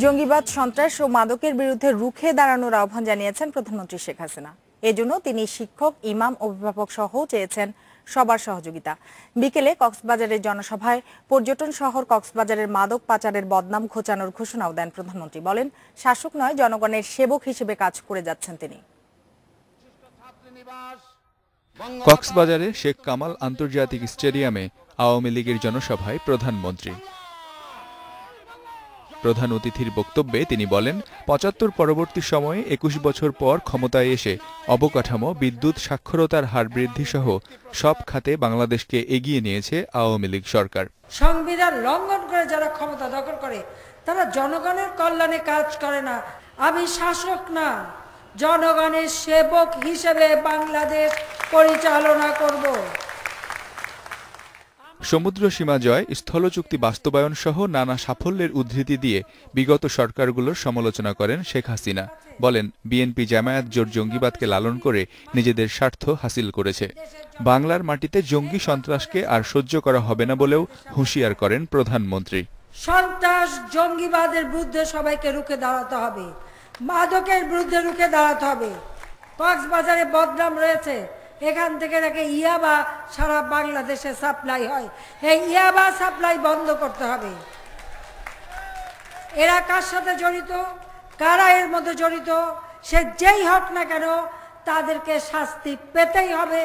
জঙ্গিবাদ, সন্ত্রাস ও মাদকের বিরুদ্ধে রুখে দাঁড়ানোর আহ্বান জানিয়েছেন প্রধানমন্ত্রী শেখ হাসিনা। এজন্য তিনি শিক্ষক, ইমাম, অভিভাবক সহ চেয়েছেন সবার সহযোগিতা। বিকেলে কক্সবাজারের জনসভায় পর্যটন শহর কক্সবাজারের মাদক পাচারের বদনাম ঘোচানোর ঘোষণাও দেন প্রধানমন্ত্রী। বলেন, শাসক নয়, জনগণের সেবক হিসেবে কাজ করে যাচ্ছেন তিনি। কক্সবাজারে শেখ কামাল আন্তর্জাতিক স্টেডিয়ামে আওয়ামী লীগের জনসভায় প্রধানমন্ত্রী। প্রধান অতিথির বক্তব্যে তিনি বলেন, পঁচাত্তর পরবর্তী সময়ে একুশ বছর পর ক্ষমতায় এসে অবকাঠামো, বিদ্যুৎ, সাক্ষরতার হার বৃদ্ধি সহ সব খাতে বাংলাদেশকে এগিয়ে নিয়েছে আওয়ামী লীগ সরকার। সংবিধান লঙ্ঘন করে যারা ক্ষমতা দখল করে, তারা জনগণের কল্যাণে কাজ করে না। আমি শাসক না। জনগণের সেবক হিসেবে বাংলাদেশ পরিচালনা করব। সমুদ্র সীমা জয় স্থল চুক্তি বাস্তবায়ন সহ নানা সাফল্যের উদ্ধৃতি দিয়ে বিগত সরকারগুলোর সমালোচনা করেন শেখ হাসিনা। বলেন, বিএনপি জামায়াত জোট জঙ্গিবাদকে লালন করে নিজেদের স্বার্থ হাসিল করেছে। বাংলার মাটিতে জঙ্গি সন্ত্রাসকে আর সহ্য করা হবে না বলেও হুঁশিয়ার করেন প্রধানমন্ত্রী। সন্ত্রাস জঙ্গিবাদের বিরুদ্ধে সবাইকে রুখে দাঁড়াতে হবে। মাদকের বিরুদ্ধে রুখে দাঁড়াতে হবে। কক্সবাজারে বদনাম রয়েছে। এখান থেকে নাকি ইয়াবা সারা বাংলাদেশে সাপ্লাই হয়। এই ইয়াবা সাপ্লাই বন্ধ করতে হবে। এরা কার সাথে জড়িত? কারা এর মধ্যে জড়িত? সে যেই হোক না কেন, তাদেরকে শাস্তি পেতেই হবে।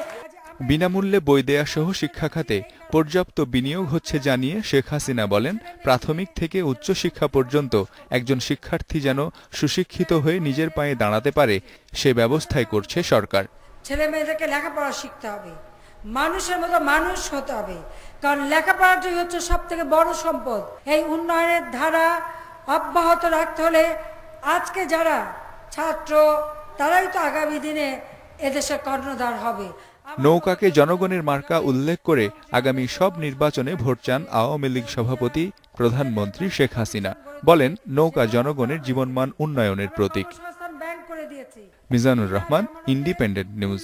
বিনামূল্যে বই দেয়া সহ শিক্ষা খাতে পর্যাপ্ত বিনিয়োগ হচ্ছে জানিয়ে শেখ হাসিনা বলেন, প্রাথমিক থেকে উচ্চশিক্ষা পর্যন্ত একজন শিক্ষার্থী যেন সুশিক্ষিত হয়ে নিজের পায়ে দাঁড়াতে পারে, সে ব্যবস্থাই করছে সরকার। ছেলে মেয়েদেরকে লেখাপড়া শিখতে হবে। মানুষের মতো মানুষ হতে হবে। কারণ লেখাপড়াটাই হচ্ছে সব থেকে বড় সম্পদ। এই উন্নয়নের ধারা অব্যাহত রাখতে হলে আজকে যারা ছাত্র, তারাই তো আগামী দিনে এদেশের কর্ণধার হবে। নৌকাকে জনগণের মার্কা উল্লেখ করে আগামী সব নির্বাচনে ভোট চান আওয়ামী লীগ সভাপতি প্রধানমন্ত্রী শেখ হাসিনা। বলেন, নৌকা জনগণের জীবনমান উন্নয়নের প্রতীক। Mizanur Rahman Independent News